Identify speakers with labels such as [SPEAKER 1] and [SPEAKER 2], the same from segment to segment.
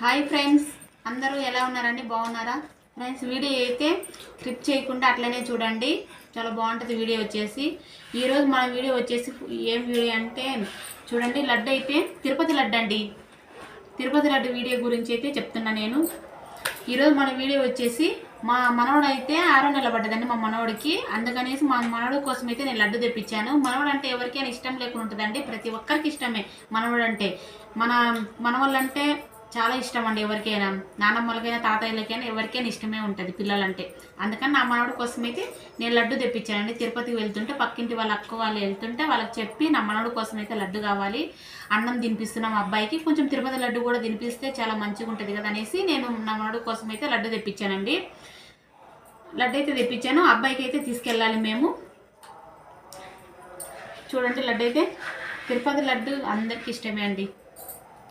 [SPEAKER 1] Hi friends. అందరూ ఎలా ఉన్నారండి? బాగున్నారా? ఫ్రెండ్స్ వీడియో అయితే క్లిప్ చేయకుండా అట్లనే చూడండి. చాలా బాగుంటుంది వీడియో వచ్చేసి. ఈరోజు మన వీడియో వచ్చేసి ఏం వీడియో అంటే చూడండి లడ్డు అయితే తిరుపతి లడ్డు అండి. తిరుపతి లడ్డు వీడియో గురించి అయితే చెప్తున్నా నేను. ఈరోజు మన వీడియో వచ్చేసి మా మనవడు అయితే ఆరో నెల పడ్డదండి మా మనవడికి. అందుకనేసి మా మనవడు కోసం అయితే నేను లడ్డు తెప్పించాను. మనవడు అంటే ఎవరికైనా ఇష్టం లేకుండా ఉంటుందండి. ప్రతి ఒక్కరికి ఇష్టమే మనవడు అంటే. మన మనవాళ్ళంటే చాలా ఇష్టం అండి ఎవరికైనా. నానమ్మలకైనా తాతయ్యలకైనా ఎవరికైనా ఇష్టమే ఉంటుంది పిల్లలంటే. అందుకని నా మనవడి కోసం అయితే నేను లడ్డు తెప్పించానండి. తిరుపతికి వెళ్తుంటే పక్కింటి వాళ్ళ అక్క వాళ్ళు వెళ్తుంటే వాళ్ళకి చెప్పి నా మనవడి కోసం అయితే లడ్డు కావాలి అన్నం తినిపిస్తున్నాం అబ్బాయికి. కొంచెం తిరుపతి లడ్డు కూడా తినిపిస్తే చాలా మంచిగా ఉంటుంది కదా అనేసి నేను నా మనవడి కోసం అయితే లడ్డు తెప్పించానండి. లడ్డు అయితే తెప్పించాను అబ్బాయికి అయితే తీసుకెళ్ళాలి మేము. చూడండి లడ్డు అయితే. తిరుపతి లడ్డు అందరికీ ఇష్టమే అండి.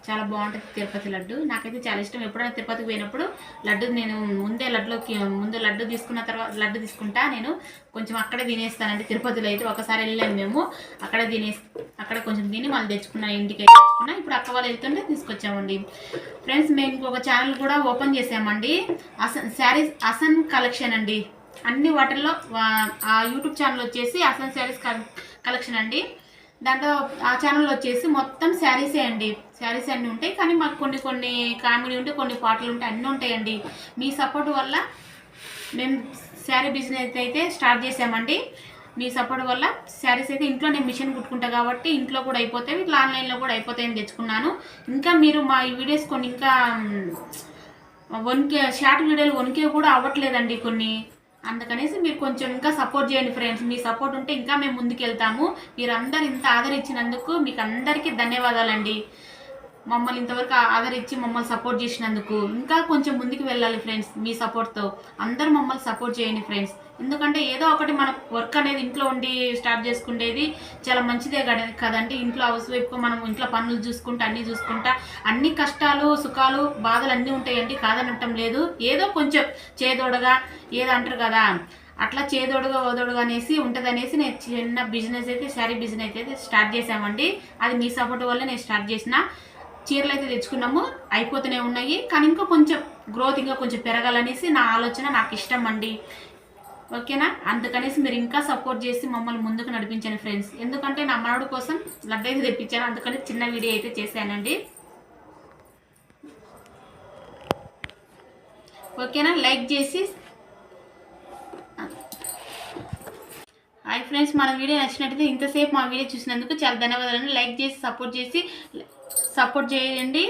[SPEAKER 1] చాలా బాగుంటుంది తిరుపతి లడ్డు. నాకైతే చాలా ఇష్టం. ఎప్పుడైనా తిరుపతికి పోయినప్పుడు లడ్డు నేను ముందే లడ్డులోకి ముందు లడ్డు తీసుకున్న తర్వాత లడ్డు తీసుకుంటా. నేను కొంచెం అక్కడే తినేస్తానండి. తిరుపతిలో అయితే ఒకసారి వెళ్ళాము మేము. అక్కడే తినేసి అక్కడ కొంచెం తిని మళ్ళీ తెచ్చుకున్నా ఇంటికి అయితే తెచ్చుకున్నా. ఇప్పుడు అక్క వాళ్ళు వెళ్తుంటే తీసుకొచ్చామండి. ఫ్రెండ్స్ మేము ఇంకొక ఛానల్ కూడా ఓపెన్ చేసామండి. అసన్ శారీస్ అసన్ కలెక్షన్ అండి. అన్ని వాటిల్లో ఆ యూట్యూబ్ ఛానల్ వచ్చేసి అసన్ శారీస్ కలెక్షన్ అండి. దాంట్లో ఆ ఛానల్ వచ్చేసి మొత్తం శారీసే అండి. శారీస్ అన్నీ ఉంటాయి. కానీ మాకు కొన్ని కొన్ని కామెడీ ఉంటాయి కొన్ని పాటలు ఉంటాయి అన్నీ ఉంటాయండి. మీ సపోర్ట్ వల్ల మేము శారీ బిజినెస్ అయితే స్టార్ట్ చేసామండి మీ సపోర్ట్ వల్ల శారీస్ అయితే ఇంట్లో నేను మిషన్ కుట్టుకుంటా కాబట్టి ఇంట్లో కూడా అయిపోతాయి. ఇట్లా ఆన్లైన్లో కూడా అయిపోతాయని తెచ్చుకున్నాను. ఇంకా మీరు మా ఈ వీడియోస్ కొన్ని ఇంకా వన్కే షార్ట్ వీడియోలు వన్కే కూడా అవ్వట్లేదండి కొన్ని. అందుకనేసి మీరు కొంచెం ఇంకా సపోర్ట్ చేయండి ఫ్రెండ్స్ మీ సపోర్ట్ ఉంటే ఇంకా మేము ముందుకు వెళ్తాము మీరందరూ ఇంత ఆదరించినందుకు మీకు అందరికీ ధన్యవాదాలండి. మమ్మల్ని ఇంతవరకు ఆదరించి మమ్మల్ని సపోర్ట్ చేసినందుకు. ఇంకా కొంచెం ముందుకు వెళ్ళాలి ఫ్రెండ్స్ మీ సపోర్ట్తో అందరూ మమ్మల్ని సపోర్ట్ చేయండి ఫ్రెండ్స్ ఎందుకంటే ఏదో ఒకటి మన వర్క్ అనేది ఇంట్లో ఉండి స్టార్ట్ చేసుకునేది చాలా మంచిదే కద- కదండి ఇంట్లో హౌస్ వైఫ్గా మనం ఇంట్లో పనులు చూసుకుంటా అన్నీ చూసుకుంటా. అన్ని కష్టాలు సుఖాలు బాధలు అన్నీ ఉంటాయండి కాదనటం లేదు. ఏదో కొంచెం చేదోడగా ఏదో అంటారు కదా అట్లా చేదోడుగా ఓదోడుగా అనేసి ఉంటుంది అనేసి నేను చిన్న బిజినెస్ అయితే శారీ బిజినెస్ అయితే స్టార్ట్ చేసామండి అది మీ సపోర్ట్ వల్ల నేను స్టార్ట్ చేసిన. చీరలు అయితే తెచ్చుకున్నాము అయిపోతూనే ఉన్నాయి. కానీ ఇంకా కొంచెం గ్రోత్ ఇంకా కొంచెం పెరగాలనేసి నా ఆలోచన నాకు ఇష్టం అండి. ఓకేనా? అందుకనేసి మీరు ఇంకా సపోర్ట్ చేసి మమ్మల్ని ముందుకు నడిపించండి ఫ్రెండ్స్ ఎందుకంటే నా మనవడు కోసం లడ్డు అయితే తెప్పించాను అందుకని చిన్న వీడియో అయితే చేశానండి. ఓకేనా? లైక్ చేసి హాయ్ ఫ్రెండ్స్ మన వీడియో నచ్చినట్టయితే ఇంతసేపు మా వీడియో చూసినందుకు చాలా ధన్యవాదాలు లైక్ చేసి సపోర్ట్ చేసి సపోర్ట్ చేయండి.